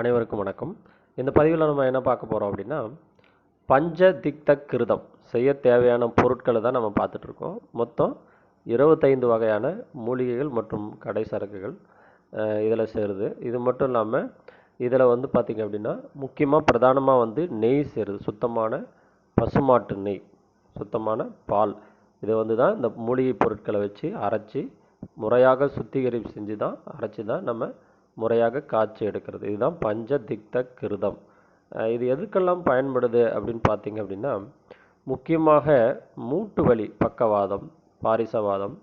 அனைவருக்கும் வணக்கம். இந்த பதிவில் நம்ம என்ன பார்க்க போகிறோம் அப்படின்னா பஞ்ச திக்த கிருதம் செய்ய தேவையான பொருட்களை தான் நம்ம பார்த்துட்ருக்கோம் மொத்தம் இருபத்தைந்து வகையான மூலிகைகள் மற்றும் கடை சரக்குகள் இதில் சேருது. இது மட்டும் இல்லாமல் இதில் வந்து பார்த்திங்க அப்படின்னா முக்கியமாக பிரதானமாக வந்து நெய் சேருது. சுத்தமான பசுமாட்டு நெய் சுத்தமான பால். இதை வந்து தான் இந்த மூலிகை பொருட்களை வச்சு அரைச்சி முறையாக சுத்திகரிப்பு செஞ்சு தான் அரைச்சி தான் நம்ம முறையாக காட்சி எடுக்கிறது. இதுதான் பஞ்ச திக்த கிருதம் இது எதுக்கெல்லாம் பயன்படுது அப்படின்னு பார்த்தீங்க அப்படின்னா முக்கியமாக மூட்டு வலி பக்கவாதம் பாரிசவாதம்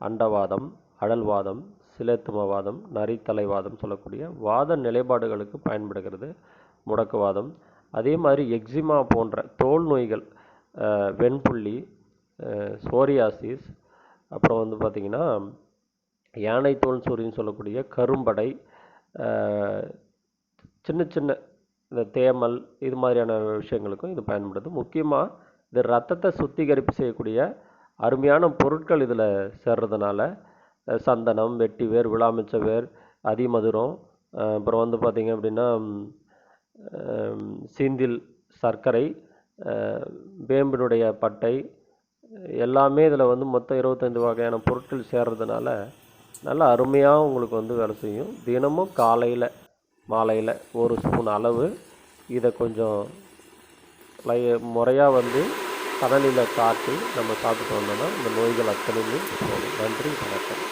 அண்டவாதம் அடல்வாதம் சிலேத்துமவாதம் நரித்தலைவாதம் சொல்லக்கூடிய வாத நிலைப்பாடுகளுக்கு பயன்படுகிறது முடக்குவாதம். அதே மாதிரி எக்ஸிமா போன்ற தோல் நோய்கள் வெண்புள்ளி சோரியாசிஸ் அப்புறம் வந்து பார்த்திங்கன்னா யானை தோல் சொறின்னு சொல்லக்கூடிய கரும்படை சின்ன சின்ன இந்த தேமல் இது மாதிரியான விஷயங்களுக்கும் இது பயன்படுது. முக்கியமாக இது ரத்தத்தை சுத்திகரிப்பு செய்யக்கூடிய அருமையான பொருட்கள் இதில் சேர்றதுனால சந்தனம் வெட்டி வேர் விழாமிச்ச வேர் அதிமதுரம் அப்புறம் வந்து பார்த்திங்க அப்படின்னா சீந்தில் சர்க்கரை வேம்பினுடைய பட்டை எல்லாமே இதில் வந்து மொத்தம் இருபத்தைந்து வகையான பொருட்கள் சேர்றதுனால நல்லா அருமையாக உங்களுக்கு வந்து வேலை செய்யும். தினமும் காலையில் மாலையில் ஒரு ஸ்பூன் அளவு. இதை கொஞ்சம் லை முறையாக வந்து கடலில் காட்டி நம்ம சாப்பிட்டு வந்தோம்னா இந்த நோய்கள் அத்தனையுமே நன்றி வணக்கம்.